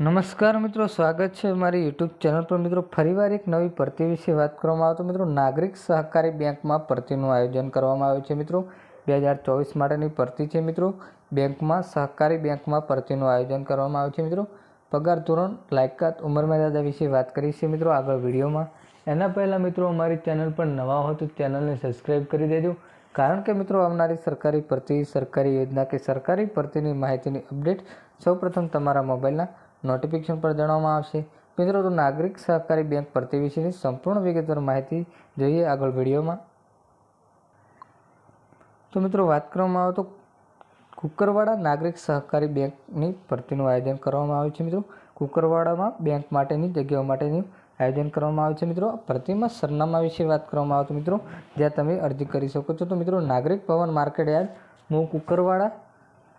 નમસ્કાર મિત્રો, સ્વાગત છે મારી યુટ્યુબ ચેનલ પર. મિત્રો, ફરીવાર એક નવી ભરતી વિશે વાત કરવામાં આવે તો મિત્રો, નાગરિક સહકારી બેંકમાં ભરતીનું આયોજન કરવામાં આવ્યું છે મિત્રો. બે હજાર ચોવીસ માટેની ભરતી છે મિત્રો. બેંકમાં, સહકારી બેંકમાં ભરતીનું આયોજન કરવામાં આવ્યું છે મિત્રો. પગાર ધોરણ, લાયકાત, ઉંમર મર્યાદા વિશે વાત કરી છે મિત્રો આગળ વિડીયોમાં. એના પહેલાં મિત્રો, અમારી ચેનલ પર નવા હો તો ચેનલને સબસ્ક્રાઈબ કરી દેજો. કારણ કે મિત્રો, આવનારી સરકારી ભરતી, સરકારી યોજના કે સરકારી ભરતીની માહિતીની અપડેટ સૌપ્રથમ તમારા મોબાઈલના નોટિફિકેશન પર જણાવવામાં આવશે. મિત્રો, તો નાગરિક સહકારી બેંક ભરતી વિશેની સંપૂર્ણ વિગતવાર માહિતી જોઈએ આગળ વિડીયોમાં. તો મિત્રો, વાત કરવામાં આવે તો કુકરવાડા નાગરિક સહકારી બેંકની ભરતીનું આયોજન કરવામાં આવ્યું છે, મિત્રો. કુકરવાડામાં બેંક માટેની, જગ્યાઓ માટેનું આયોજન કરવામાં આવ્યું છે, મિત્રો. ભરતીમાં સરનામા વિશે વાત કરવામાં આવે તો, મિત્રો, જ્યાં તમે અરજી કરી શકો છો. તો મિત્રો, નાગરિક ભવન માર્કેટ યાર્ડ મૂ કુકરવાડા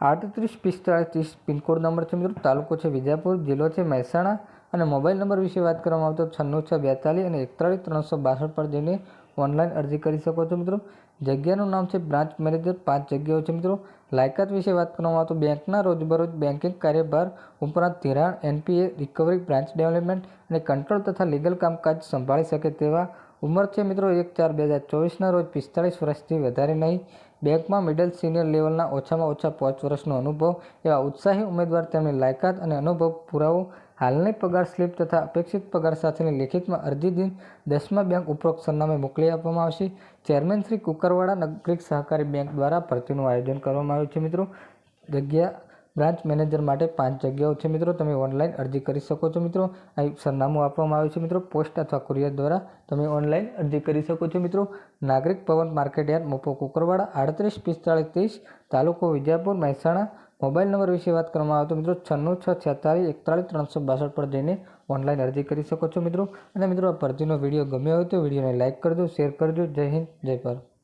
આડત્રીસ પિસ્તાળીસ પિનકોડ નંબર છે મિત્રો. તાલુકો છે વિજાપુર જિલ્લો છે મહેસાણા અને મોબાઈલ નંબર વિશે વાત કરવામાં આવતો છન્નું છ બેતાલીસ અને એકતાળીસ ત્રણસો બાસઠ પર જઈને ઓનલાઈન અરજી કરી શકો છો મિત્રો. જગ્યાનું નામ છે બ્રાન્ચ મેનેજર, પાંચ જગ્યાઓ છે મિત્રો. લાયકાત વિશે વાત કરવામાં આવતો બેંકના રોજબરોજ બેન્કિંગ કાર્યભાર ઉપરાંત ધિરાણ, એનપીએ, રિકવરી, બ્રાન્ચ ડેવલપમેન્ટ અને કંટ્રોલ તથા લીગલ કામકાજ સંભાળી શકે તેવા ઉંમર છે મિત્રો એક ચાર બે હજાર ચોવીસના રોજ પિસ્તાળીસ વર્ષથી વધારે નહીં. બેંકમાં મિડલ સિનિયર લેવલના ઓછામાં ઓછા પાંચ વર્ષનો અનુભવ એવા ઉત્સાહી ઉમેદવાર તેમની લાયકાત અને અનુભવ પુરાવો હાલની પગાર સ્લિપ તથા અપેક્ષિત પગાર સાથેની લેખિતમાં અરજી દિન દસમા બેંક ઉપરોક્ત સરનામે મોકલી આપવામાં આવશે. ચેરમેન શ્રી કુકરવાડા નાગરિક સહકારી બેંક દ્વારા ભરતીનું આયોજન કરવામાં આવ્યું છે મિત્રો. જગ્યા બ્રાન્ચ મેનેજર માટે પાંચ જગ્યાઓ છે મિત્રો. તમે ઓનલાઈન અરજી કરી શકો છો મિત્રો. અહીં સરનામું આપવામાં આવ્યું છે મિત્રો. પોસ્ટ અથવા કુરિયર દ્વારા તમે ઓનલાઈન અરજી કરી શકો છો મિત્રો. નાગરિક ભવન માર્કેટ યાર્ડ મોપો કુકરવાડા, આડત્રીસ, પિસ્તાળીસ, ત્રીસ, તાલુકો વિજાપુર મહેસાણા. મોબાઈલ નંબર વિશે વાત કરવામાં આવે તો મિત્રો, છન્નું, છ છેતાલીસ એકતાળીસ, ત્રણસો બાસઠ પર જઈને ઓનલાઈન અરજી કરી શકો છો મિત્રો. અને મિત્રો, આ ભરતીનો વીડિયો ગમ્યો હોય તો વિડીયોને લાઇક કરજો, શેર કરજો. જય હિન્દ, જય ભારત.